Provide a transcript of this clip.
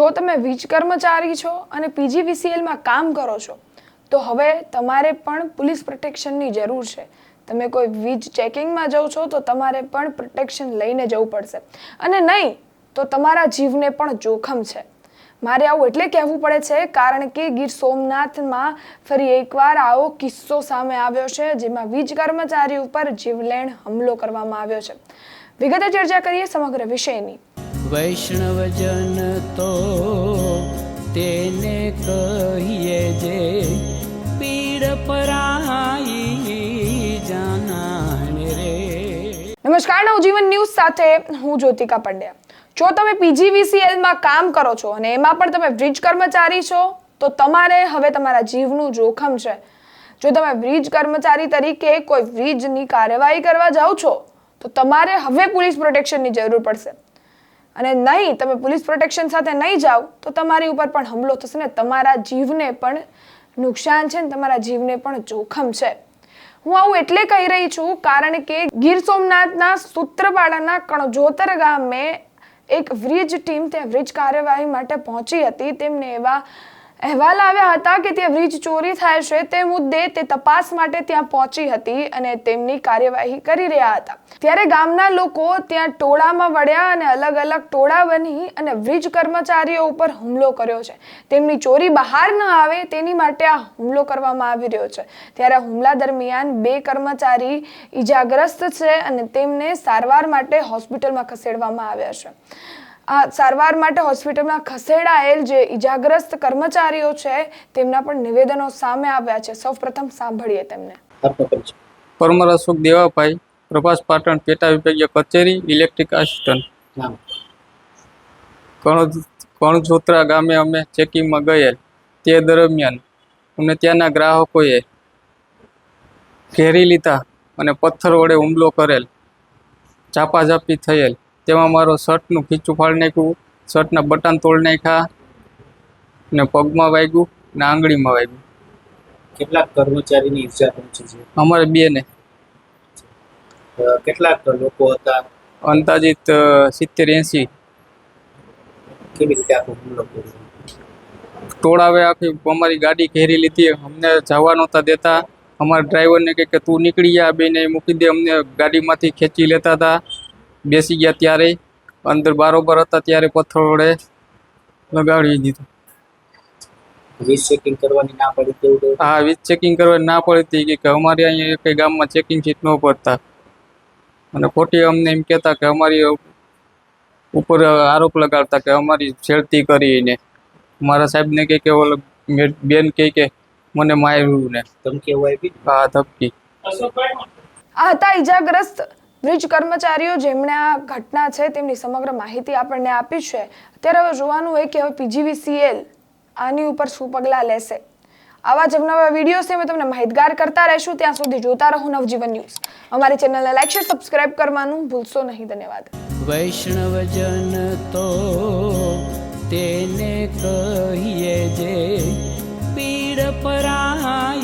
જો તમે વીજ કર્મચારી છો અને પીજીવીસીએલમાં કામ કરો છો, તો હવે તમારે પણ પોલીસ પ્રોટેક્શનની જરૂર છે. તમે કોઈ વીજ ચેકિંગમાં જાઓ છો, તો તમારે પણ પ્રોટેક્શન લઈને જવું પડશે. અને નહીં, તો તમારા જીવને પણ જોખમ છે. મારે આવું એટલે કહેવું પડે છે, કારણ કે ગીર સોમનાથમાં ફરી એકવાર આવો કિસ્સો સામે આવ્યો છે, જેમાં વીજ કર્મચારી ઉપર જીવલેણ હુમલો કરવામાં આવ્યો છે. વિગતે ચર્ચા કરીએ સમગ્ર વિષયની. વૈષ્ણવજન તો તેને કહીએ જે પીડ પરાઈ જાનાને રે. નમસ્કાર, નવજીવન ન્યૂઝ સાથે હું જ્યોતિકા પંડ્યા. જો તમે પીજીવીસીએલમાં કામ કરો છો અને એમાં પણ તમે બ્રિજ કર્મચારી છો, તો તમારે હવે તમારા જીવનું જોખમ છે. જો તમે બ્રિજ કર્મચારી તરીકે કોઈ બ્રિજની કાર્યવાહી કરવા જાઓ છો, તો તમારે હવે પોલીસ પ્રોટેક્શનની જરૂર પડશે. અને નહીં, તમે પોલીસ પ્રોટેક્શન સાથે નહીં જાઓ, તો તમારી ઉપર પણ હુમલો થશે ને તમારા જીવને પણ નુકસાન છે ને તમારા જીવને પણ જોખમ છે. હું આવું એટલે કહી રહી છું કારણ કે ગીર સોમનાથના સૂત્રવાળાના કણજોતર ગામે એક બ્રિજ ટીમ ત્યાં બ્રિજ કાર્યવાહી માટે પહોંચી હતી. તેમને એવા અહેવાલ આવ્યા હતા કે ત્યાં વ્રિજ ચોરી થાય છે તે મુદ્દે તે તપાસ માટે ત્યાં પહોંચી હતી અને તેમની કાર્યવાહી કરી રહ્યા હતા. ત્યારે ગામના લોકો ત્યાં ટોળામાં વળ્યા અને અલગ અલગ ટોળા બની અને વ્રિજ કર્મચારીઓ ઉપર હુમલો કર્યો છે. તેમની ચોરી બહાર ન આવે તેની માટે આ હુમલો કરવામાં આવી રહ્યો છે. ત્યારે હુમલા દરમિયાન બે કર્મચારી ઈજાગ્રસ્ત છે અને તેમને સારવાર માટે હોસ્પિટલમાં ખસેડવામાં આવ્યા છે. સારવાર માટે હોસ્પિટલમાં ખસેડાયેલ જે ઈજાગ્રસ્ત કર્મચારીઓ છે તેમના પણ નિવેદનો સામે આવ્યા છે. સૌપ્રથમ સાંભળીએ તેમને. પરમર અશોક દેવાભાઈ પ્રભાસ પાટણ પેટા વિભાગીય કચેરી ઇલેક્ટ્રિક આસિસ્ટન્ટ. કણજોત્રા ગામે અમે ચેકિંગમાં ગયેલ. તે દરમિયાન અમને ત્યાંના ગ્રાહકોએ ઘેરી લીધા અને પથ્થર વડે હુમલો કરેલ. ઝાપાઝાપી થયેલ. તેમાં મારો શર્ટનું ખીચું ફાડી નાખ્યું શર્ટના બટન તોડી નાખ્યા ને પગમાં વાગ્યું ને આંગળીમાં વાગ્યું. કેટલાક કર્મચારીની ઈજા પહોંચી છે? અમારે બે ને. કેટલાક લોકો હતા? અંદાજિત સિત્તેર એંસી. કેવી રીતે આખો હુમલો કર્યો? ટોળાવે આખી અમારી ગાડી ઘેરી લીધી. અમને જવા નહોતા દેતા. અમારા ડ્રાઈવરને કહે કે તું નીકળી જા બેને મૂકી દે. અમને ગાડીમાંથી ખેંચી લેતા હતા. બેસી ગયા ત્યારે અંદર બારોબાર હતા ત્યારે પથ્થર વડે લગાડી દીધું. વીજ ચેકિંગ કરવાની ના પડી તેવું વીજ ચેકિંગ કરવા ના પડતી કે- કે અમારે અહીંયા કઈ ગામમાં ચેકિંગ સીટ ન પડતા. અને ખોટી અમને એમ કહેતા કે અમારી ઉપર આરોપ લગાડતા કે અમારી છેડતી કરીને. મારા સાહેબને કહે કે ઓલો બેન કહે કે મને માર્યું ને. ધમકી હા ધમકી. આ હતા ઈજાગ્રસ્ત બ્રિજ કર્મચારીઓ જેમણે આ ઘટના છે તેમની સમગ્ર માહિતી આપણને આપી છે. અત્યારે હવે જોવાનું હોય કે હવે પીજીવીસીએલ આની ઉપર શું પગલાં લેશે. આવા જ નવા વિડીયોઝથી અમે તમને માહિતગાર કરતા રહીશું. ત્યાં સુધી જોતા રહો નવજીવન ન્યૂઝ. અમારી ચેનલને લાઈક, શેર, સબસ્ક્રાઇબ કરવાનું ભૂલશો નહીં. ધન્યવાદ. વૈષ્ણવજન તો તેને કહીએ જે પીડ પરાઈ